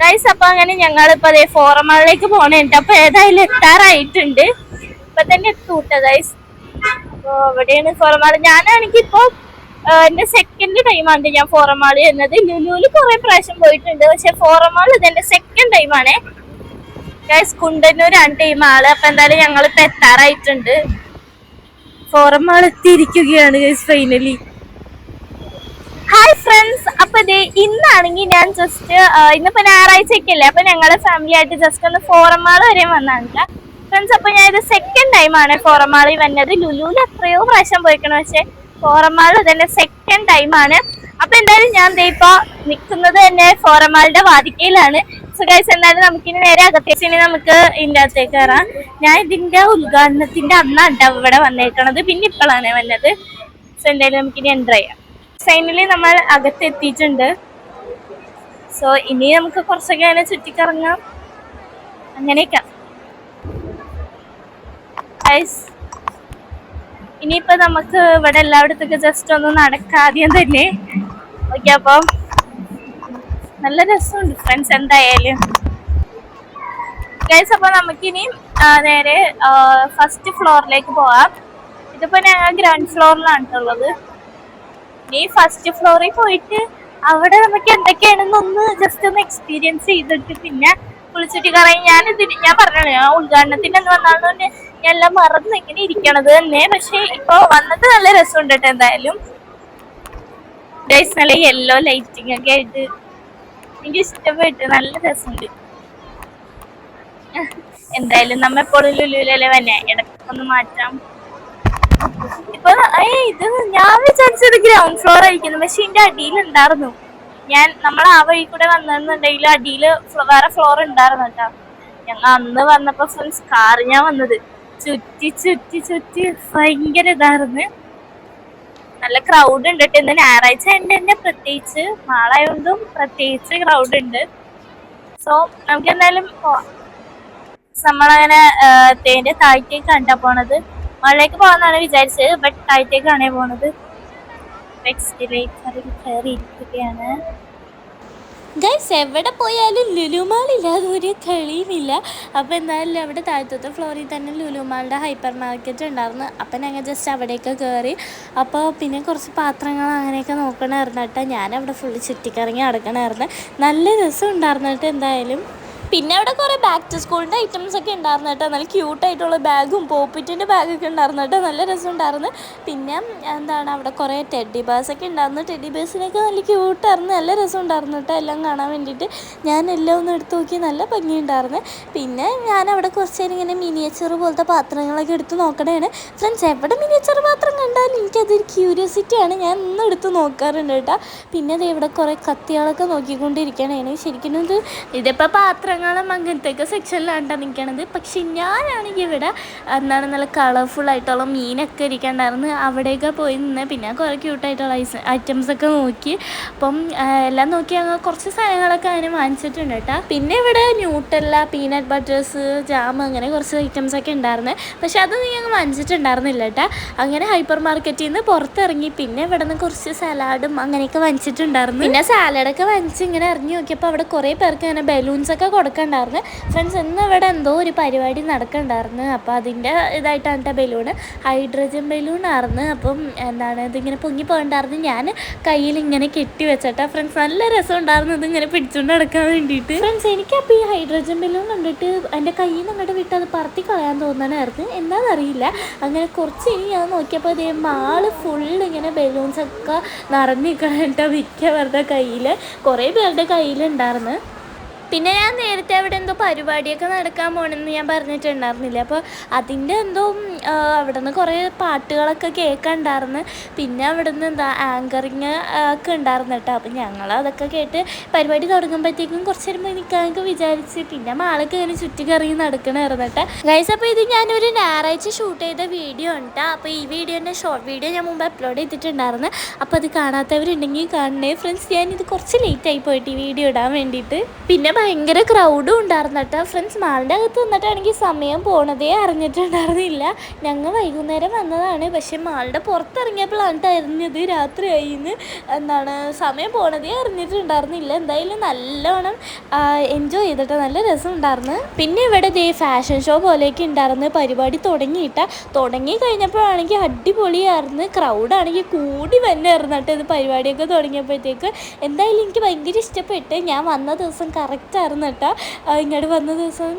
Guys അപ്പൊ അങ്ങനെ ഞങ്ങൾ ഇപ്പൊ അതേ ഫോറമാളിലേക്ക് പോണുണ്ട് അപ്പൊ ഏതായാലും എത്താറായിട്ടുണ്ട്. ഇപ്പൊ തന്നെ എത്തൂട്ട ഗൈസ് അപ്പൊ അവിടെയാണ് ഫോറമാൾ ഞാനാണെങ്കിൽ ഇപ്പൊ എന്റെ സെക്കൻഡ് ടൈമാണ് ഞാൻ ഫോറമാൾ എന്നത് ലുലുവിൽ കുറെ പ്രാവശ്യം പോയിട്ടുണ്ട്. പക്ഷെ ഫോറമാൾ ഇതെന്റെ സെക്കൻഡ് ടൈമാണ് ഗൈസ് കുണ്ടന്നൂരാണ് ടൈം ആൾ. അപ്പൊ എന്തായാലും ഞങ്ങൾ ഇപ്പൊ എത്താറായിട്ടുണ്ട്. ഫോറമാൾ എത്തിയിരിക്കുകയാണ് ഗൈസ് ഫൈനലി ഫ്രണ്ട്സ് അപ്പൊ ദേ ഇന്നാണെങ്കിൽ ഞാൻ ജസ്റ്റ് ഇന്നിപ്പോ ഞായറാഴ്ചയൊക്കെ അല്ലേ അപ്പൊ ഞങ്ങളെ ഫാമിലി ആയിട്ട് ജസ്റ്റ് ഒന്ന് ഫോറമാൾ വരെ വന്നാണ് ഫ്രണ്ട്സ് അപ്പൊ ഞാൻ ഇത് സെക്കൻഡ് ടൈമാണ് ഫോറമാളിൽ വന്നത്. ലുലുവിൽ എത്രയോ പ്രാവശ്യം പോയിക്കണം പക്ഷെ ഫോറമാൾ തന്നെ സെക്കൻഡ് ടൈമാണ് അപ്പൊ എന്തായാലും ഞാൻ ദേ ഇപ്പൊ നിൽക്കുന്നത് തന്നെ ഫോറമാളിന്റെ വാതിക്കയിലാണ്. സോ ഗൈസ് എന്തായാലും നമുക്കിനി നേരെ അകത്തേക്ക് നമുക്ക് ഇതിന്റെ അകത്തേക്ക് കയറാം ഞാൻ ഇതിന്റെ ഉദ്ഘാടനത്തിന്റെ അന്നാണ് ഇവിടെ വന്നേക്കണത്. പിന്നെ ഇപ്പോഴാണ് വന്നത്. സോ എന്തായാലും നമുക്കിനി എന്റർ ചെയ്യാം. ഫൈനലി നമ്മൾ അകത്ത് എത്തിയിട്ടുണ്ട് സോ ഇനി നമുക്ക് കുറച്ചൊക്കെ അങ്ങനെ ചുറ്റിക്കറങ്ങാം. അങ്ങനെയൊക്കെ. ഇനിയിപ്പോ നമുക്ക് ഇവിടെ എല്ലായിടത്തൊക്കെ ജസ്റ്റ് ഒന്ന് നടക്കാദ്യം തന്നെ. ഓക്കെ അപ്പം നല്ല രസമുണ്ട് ഫ്രണ്ട്സ് എന്തായാലും. ഗൈസ് അപ്പോൾ നമുക്കിനി നേരെ ഫസ്റ്റ് ഫ്ലോറിലേക്ക് പോവാം. ഇതിപ്പോ ഞങ്ങൾ ഗ്രൗണ്ട് ഫ്ലോറിലാണ് ഉള്ളത് ഈ ഫസ്റ്റ് ഫ്ലോറിൽ പോയിട്ട് അവിടെ നമുക്ക് എന്തൊക്കെയാണെന്ന് ഒന്ന് ജസ്റ്റ് ഒന്ന് എക്സ്പീരിയൻസ് ചെയ്തിട്ട് പിന്നെ കുളിച്ചിട്ട് കറങ്ങി ഞാൻ ഇതിന് ഞാൻ പറഞ്ഞത് ആ ഉദ്ഘാടനത്തിന് എന്ന് വന്നതുകൊണ്ട് ഞാൻ എല്ലാം മറന്ന് ഇങ്ങനെ ഇരിക്കണത് തന്നെ. പക്ഷെ ഇപ്പൊ വന്നിട്ട് നല്ല രസമുണ്ട് കേട്ടോ എന്തായാലും. നല്ല യെല്ലോ ലൈറ്റിംഗ് ഒക്കെ ആയിട്ട് എനിക്ക് ഇഷ്ടപ്പെട്ട് നല്ല രസമുണ്ട്. എന്തായാലും നമ്മ എപ്പോഴും ലുലുലല്ലേ വന്നെ? ഇടക്കൊന്ന് മാറ്റാം. ഇപ്പൊ ഇത് ഞാൻ വിചാരിച്ചത് ഗ്രൗണ്ട് ഫ്ലോർ ആയിരിക്കുന്നു. പക്ഷെ ഇതിന്റെ അടിയിൽ ഉണ്ടായിരുന്നു. ഞാൻ നമ്മൾ ആ വഴി കൂടെ വന്നെന്നുണ്ടെങ്കിൽ അടിയിൽ വേറെ ഫ്ലോർ ഉണ്ടായിരുന്നു കേട്ടോ. ഞങ്ങൾ അന്ന് വന്നപ്പോ ഫ്രണ്ട്സ് കാർ ഞാൻ വന്നത്. ചുറ്റി ചുറ്റി ചുറ്റി ഭയങ്കര ഇതായിരുന്നു. നല്ല ക്രൗഡ് ഉണ്ട് കേട്ടോ. ഇന്ന് ഞായറാഴ്ച ഉണ്ട് തന്നെ പ്രത്യേകിച്ച് നാളായതുകൊണ്ടും പ്രത്യേകിച്ച് ക്രൗഡ് ഉണ്ട്. സോ നമുക്ക് എന്തായാലും നമ്മളങ്ങനെ തേന്റെ താഴത്തേക്ക് കണ്ടാ പോണത്. മഴയ്ക്ക് പോകാന്നാണ് വിചാരിച്ചത് ബട്ട് താഴത്തേക്കാണ് പോണത്. എക്സ്റ്റിലേറ്ററിൽ കയറി ഇരിക്കുകയാണ് ഗൈസ് എവിടെ പോയാലും ലുലുമാൾ ലുലുമാളില്ലാതെ ഒരു കളിയുമില്ല. അപ്പോൾ എന്തായാലും അവിടെ താഴത്തെ ഫ്ലോറിൽ തന്നെ ലുലുമാളുടെ ഹൈപ്പർ മാർക്കറ്റ് ഉണ്ടായിരുന്നു. അപ്പം ഞങ്ങൾ ജസ്റ്റ് അവിടെയൊക്കെ കയറി അപ്പോൾ പിന്നെ കുറച്ച് പാത്രങ്ങൾ അങ്ങനെയൊക്കെ നോക്കണമായിരുന്നു കേട്ടോ. ഞാനവിടെ ഫുള്ള് ചുറ്റിക്കറങ്ങി നടക്കണമായിരുന്നു. നല്ല രസം ഉണ്ടായിരുന്നു കേട്ടോ എന്തായാലും. പിന്നെ അവിടെ കുറേ ബാക്ക് ടു സ്കൂളിന്റെ ഐറ്റംസ് ഒക്കെ ഉണ്ടായിരുന്നു കേട്ടോ. നല്ല ക്യൂട്ടായിട്ടുള്ള ബാഗും പോപ്പിറ്റിന്റെ ബാഗൊക്കെ ഉണ്ടായിരുന്നു കേട്ടോ. നല്ല രസം ഉണ്ടായിരുന്നു പിന്നെ എന്താണ് അവിടെ കുറേ ടെഡി ബേഴ്സ് ഒക്കെ ഉണ്ടായിരുന്നു. ടെഡി ബേഴ്സിനൊക്കെ നല്ല ക്യൂട്ടായിരുന്നു നല്ല രസം ഉണ്ടായിരുന്നു കേട്ടോ എല്ലാം കാണാൻ വേണ്ടിയിട്ട്. ഞാൻ എല്ലാം ഒന്ന് എടുത്ത് നോക്കി നല്ല ഭംഗിയുണ്ടായിരുന്നു. പിന്നെ ഞാൻ അവിടെ കുറച്ച് നേരം ഇങ്ങനെ മിനിയേച്ചർ പോലത്തെ പാത്രങ്ങളൊക്കെ എടുത്ത് നോക്കണേണ്. ഫ്രണ്ട്സ് എവിടെ മിനിയേച്ചർ പാത്രം കണ്ടാലും എനിക്കതൊരു ക്യൂരിയോസിറ്റിയാണ് ഞാൻ ഒന്നും എടുത്ത് നോക്കാറുണ്ട് കേട്ടോ. പിന്നെ അത് ഇവിടെ കുറേ കത്തികളൊക്കെ നോക്കിക്കൊണ്ടിരിക്കണേന് ശരിക്കും ഇത് ഇതിപ്പോൾ പാത്രങ്ങളും അങ്ങനത്തെയൊക്കെ സെക്ഷനിലാണ്ടാണ് നിൽക്കണത് പക്ഷെ ഞാനാണെങ്കിൽ ഇവിടെ എന്താണ് നല്ല കളർഫുൾ ആയിട്ടുള്ള മീനൊക്കെ ഇരിക്കണ്ടായിരുന്നു. അവിടെയൊക്കെ പോയി നിന്ന് പിന്നെ കുറേ ക്യൂട്ടായിട്ടുള്ള ഐസ് ഐറ്റംസ് ഒക്കെ നോക്കി. അപ്പം എല്ലാം നോക്കി ഞങ്ങൾ കുറച്ച് സാധനങ്ങളൊക്കെ അതിന് വാങ്ങിച്ചിട്ടുണ്ട് കേട്ടോ. പിന്നെ ഇവിടെ ന്യൂട്ടല്ല പീനട്ട് ബട്ടേഴ്സ് ജാം അങ്ങനെ കുറച്ച് ഐറ്റംസ് ഒക്കെ ഉണ്ടായിരുന്നു. പക്ഷെ അതൊന്നും ഞങ്ങൾ വാങ്ങിച്ചിട്ടുണ്ടായിരുന്നില്ല കേട്ടോ. അങ്ങനെ ഹൈപ്പർ മാർക്കറ്റിൽ നിന്ന് പുറത്തിറങ്ങി പിന്നെ ഇവിടെ നിന്ന് കുറച്ച് സലാഡും അങ്ങനെയൊക്കെ വാങ്ങിച്ചിട്ടുണ്ടായിരുന്നു. പിന്നെ സാലഡൊക്കെ വാങ്ങിച്ച് ഇങ്ങനെ ഇറങ്ങി നോക്കിയപ്പോൾ അവിടെ കുറേ പേർക്ക് ഇങ്ങനെ ബലൂൺസ് ഒക്കെ കൊടുക്കണ്ടായിരുന്നു. ഫ്രണ്ട്സ് ഇന്ന് ഇവിടെ എന്തോ ഒരു പരിപാടി നടക്കണ്ടായിരുന്നു. അപ്പോൾ അതിന്റെ ഇതായിട്ടാണ് കേട്ടോ ബലൂൺ ഹൈഡ്രജൻ ബലൂൺ ആയിരുന്നു അപ്പം എന്താണ് ഇതിങ്ങനെ പൊങ്ങി പോകണ്ടായിരുന്നു. ഞാൻ കയ്യിൽ ഇങ്ങനെ കെട്ടി വെച്ചിട്ടാ. ഫ്രണ്ട്സ് നല്ല രസം ഉണ്ടായിരുന്നു ഇതിങ്ങനെ പിടിച്ചുകൊണ്ട് നടക്കാൻ വേണ്ടിയിട്ട്. ഫ്രണ്ട്സ് എനിക്കപ്പോൾ ഈ ഹൈഡ്രജൻ ബലൂൺ കണ്ടിട്ട് എന്റെ കയ്യിൽ നിന്ന് അങ്ങോട്ട് വിട്ട് അത് പറത്തി കളയാൻ തോന്നണമായിരുന്നു എന്താണെന്നറിയില്ല അങ്ങനെ കുറച്ച് ഇനി ഞാൻ നോക്കിയപ്പോൾ അതേ മാൾ ഫുൾ ഇങ്ങനെ ബലൂൺസൊക്കെ ഒക്കെ നിറഞ്ഞിരിക്കണം കേട്ടോ മിക്കവരുടെ കയ്യിൽ കുറേ പേരുടെ കയ്യിലുണ്ടായിരുന്നു. പിന്നെ ഞാൻ നേരത്തെ അവിടെ എന്തോ പരിപാടിയൊക്കെ നടക്കാൻ പോകണമെന്ന് ഞാൻ പറഞ്ഞിട്ടുണ്ടായിരുന്നില്ല. അപ്പോൾ അതിന്റെ എന്തോ അവിടെ നിന്ന് കുറേ പാട്ടുകളൊക്കെ കേൾക്കണ്ടായിരുന്നു. പിന്നെ അവിടെ നിന്ന് എന്താ ആങ്കറിങ് ഒക്കെ ഉണ്ടായിരുന്നു കേട്ടോ. അപ്പം ഞങ്ങൾ അതൊക്കെ കേട്ട് പരിപാടി തുടങ്ങുമ്പോഴത്തേക്കും കുറച്ച് നേരം പോയി നിൽക്കാനൊക്കെ വിചാരിച്ച് പിന്നെ മാളൊക്കെ ഇങ്ങനെ ചുറ്റി കറങ്ങി നടക്കണമായിരുന്നു കേട്ടോ. ഗൈസ് അപ്പോൾ ഇത് ഞാനൊരു ഞായറാഴ്ച ഷൂട്ട് ചെയ്ത വീഡിയോ ഉണ്ട് അപ്പോൾ ഈ വീഡിയോന്റെ ഷോർട്ട് വീഡിയോ ഞാൻ മുമ്പ് അപ്ലോഡ് ചെയ്തിട്ടുണ്ടായിരുന്നു. അപ്പോൾ അത് കാണാത്തവരുണ്ടെങ്കിൽ കാണണേ. ഫ്രണ്ട്സ് ഞാനിത് കുറച്ച് ലേറ്റ് ആയി പോയിട്ട് ഈ വീഡിയോ ഇടാൻ വേണ്ടിയിട്ട്. പിന്നെ ഭയങ്കര ക്രൗഡും ഉണ്ടായിരുന്നു കേട്ടോ. ഫ്രണ്ട്സ് മാളിന്റെ അകത്ത് നിന്നിട്ടാണെങ്കിൽ സമയം പോണതേ അറിഞ്ഞിട്ടുണ്ടായിരുന്നില്ല. ഞങ്ങൾ വൈകുന്നേരം വന്നതാണ്. പക്ഷെ മാളിന്റെ പുറത്തിറങ്ങിയപ്പോഴാണ് അറിഞ്ഞത് രാത്രിയായിന്ന്. എന്താണ് സമയം പോണതേ അറിഞ്ഞിട്ടുണ്ടായിരുന്നില്ല. എന്തായാലും നല്ലോണം എൻജോയ് ചെയ്തിട്ട് നല്ല രസം ഉണ്ടായിരുന്നു. പിന്നെ ഇവിടെ ദേ ഫാഷൻ ഷോ പോലെയൊക്കെ ഉണ്ടായിരുന്നു. പരിപാടി തുടങ്ങിയിട്ട. തുടങ്ങി കഴിഞ്ഞപ്പോഴാണെങ്കിൽ അടിപൊളിയായിരുന്നു. ക്രൗഡാണെങ്കിൽ കൂടി വന്നായിരുന്നു കേട്ടോ ഇത് പരിപാടിയൊക്കെ തുടങ്ങിയപ്പോഴത്തേക്ക്. എന്തായാലും എനിക്ക് ഭയങ്കര ഇഷ്ടപ്പെട്ട്. ഞാൻ വന്ന ദിവസം കറക്റ്റ് ആയിരുന്നു കേട്ടോ. ഇങ്ങോട്ട് വന്ന ദിവസം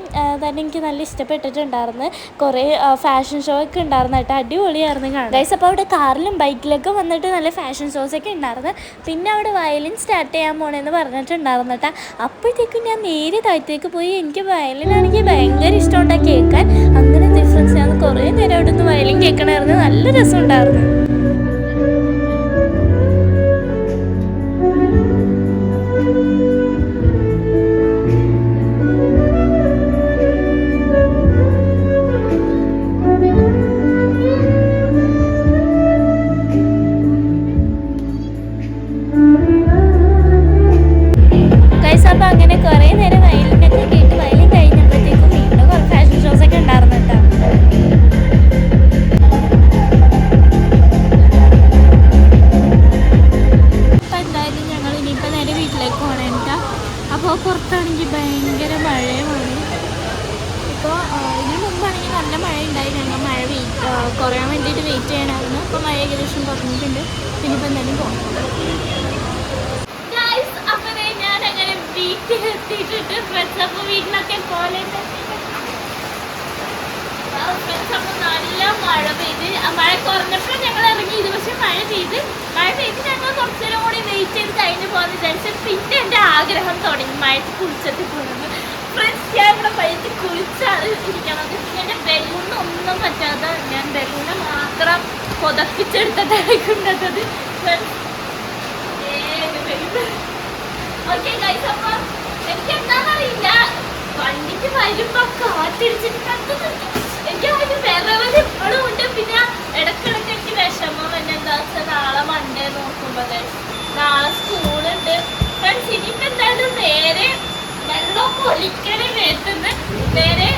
തന്നെ എനിക്ക് നല്ല ഇഷ്ടപ്പെട്ടിട്ടുണ്ടായിരുന്നു. കുറേ ഫാഷൻ ഷോ ഒക്കെ ഉണ്ടായിരുന്നു കേട്ടോ. അടിപൊളിയായിരുന്നു കാണാൻ. ഗൈസ് അപ്പോൾ അവിടെ കാറിലും ബൈക്കിലൊക്കെ വന്നിട്ട് നല്ല ഫാഷൻ ഷോസ് ഒക്കെ ഉണ്ടായിരുന്നു. പിന്നെ അവിടെ വയലിൻ സ്റ്റാർട്ട് ചെയ്യാൻ പോണെന്ന് പറഞ്ഞിട്ടുണ്ടായിരുന്നു കേട്ടോ. അപ്പോഴത്തേക്കും ഞാൻ നേരെ താഴത്തേക്ക് പോയി. എനിക്ക് വയലിനാണെങ്കിൽ ഭയങ്കര ഇഷ്ടമുണ്ടാ കേൾക്കാൻ. അങ്ങനെ ഡിഫറൻസ് ഞാൻ കുറേ നേരം അവിടെ നിന്ന് വയലിൻ കേൾക്കണമായിരുന്നു നല്ല രസമുണ്ടായിരുന്നു. കുറയാൻ വേണ്ടിയിട്ട് വെയിറ്റ് ചെയ്യണമായിരുന്നു അപ്പോൾ മഴ ഏകദേശം കുറഞ്ഞിട്ടുണ്ട്. ഇപ്പം എന്തായാലും ദേ ഞാൻ അങ്ങനെ വീട്ടിൽ എത്തിയിട്ടുണ്ട്. ഫ്രണ്ട്സ് അപ്പോൾ വീട്ടിലൊക്കെ പോലെ നല്ല മഴ പെയ്ത്. മഴ കുറഞ്ഞപ്പോൾ ഞങ്ങൾ ഇറങ്ങിയത് പക്ഷെ മഴ പെയ്ത്. മഴ പെയ്ത് ഞങ്ങൾ കുറച്ചു നേരം കൂടി വെയിറ്റ് ചെയ്ത് കഴിഞ്ഞ് പോകാൻ വിചാരിച്ചു പിന്നെ എന്റെ ആഗ്രഹം തുടങ്ങി മഴത്ത് കുളിച്ചിട്ട് പോകുന്നത് ഫ്രണ്ട്സ് ഞാൻ ഇവിടെ മഴത്ത് കുളിച്ചാണ് ഇരിക്കണം എന്റെ ഒന്നും പറ്റാതെ മാത്രം പുതപ്പിച്ചെടുത്തിട്ടാണ് കൊണ്ടുവന്നത് ഫ്രണ്ട്സ് ഓക്കെ എനിക്ക് എന്താണെന്നറിയില്ല വണ്ടിക്ക് വരുമ്പോ കാറ്റടിച്ചിട്ട് എനിക്ക് അതിന് ഇപ്പോഴും ഉണ്ട് പിന്നെ ഇടക്കിടക്ക് എനിക്ക് വിഷമം എന്നെ എന്താ വെച്ചാൽ നാളെ മണ്ടേ നോക്കുമ്പോ guys. നാളെ സ്കൂളുണ്ട്. ഫ്രണ്ട്സ് ഇനിയിപ്പോ എന്തായാലും നേരെ വെള്ളം പൊലിക്കണേ മേത്തുന്ന് നേരെ